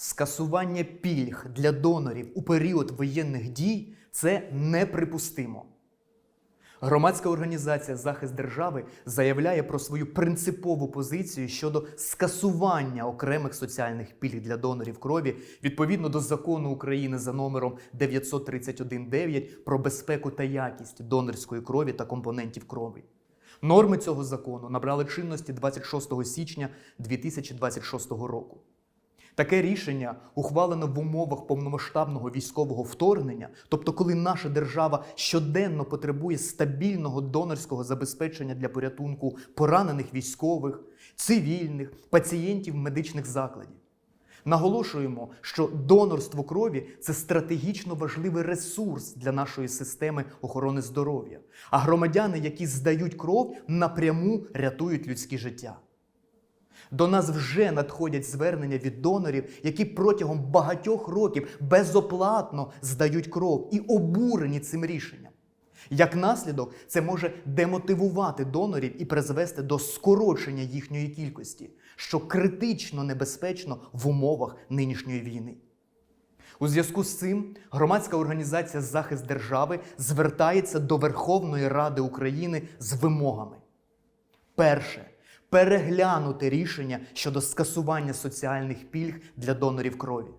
Скасування пільг для донорів у період воєнних дій це неприпустимо. Громадська організація Захист держави заявляє про свою принципову позицію щодо скасування окремих соціальних пільг для донорів крові відповідно до закону України за номером 931.9 про безпеку та якість донорської крові та компонентів крові. Норми цього закону набрали чинності 26 січня 2026 року. Таке рішення ухвалено в умовах повномасштабного військового вторгнення, тобто коли наша держава щоденно потребує стабільного донорського забезпечення для порятунку поранених військових, цивільних, пацієнтів медичних закладів. Наголошуємо, що донорство крові це стратегічно важливий ресурс для нашої системи охорони здоров'я. А громадяни, які здають кров, напряму рятують людські життя. До нас вже надходять звернення від донорів, які протягом багатьох років безоплатно здають кров і обурені цим рішенням. Як наслідок, це може демотивувати донорів і призвести до скорочення їхньої кількості, що критично небезпечно в умовах нинішньої війни. У зв'язку з цим громадська організація Захист держави звертається до Верховної Ради України з вимогами. Перше переглянути рішення щодо скасування соціальних пільг для донорів крові.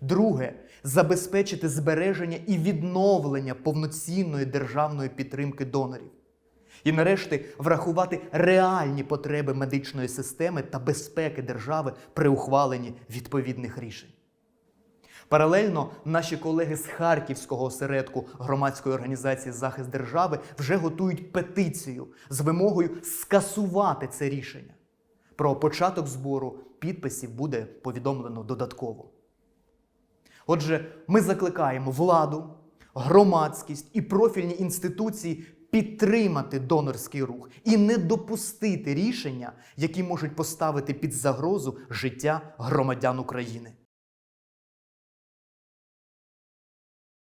Друге забезпечити збереження і відновлення повноцінної державної підтримки донорів. І нарешті врахувати реальні потреби медичної системи та безпеки держави при ухваленні відповідних рішень. Паралельно наші колеги з Харківського осередку громадської організації Захист держави вже готують петицію з вимогою скасувати це рішення. Про початок збору підписів буде повідомлено додатково. Отже, ми закликаємо владу, громадськість і профільні інституції підтримати донорський рух і не допустити рішення, які можуть поставити під загрозу життя громадян України.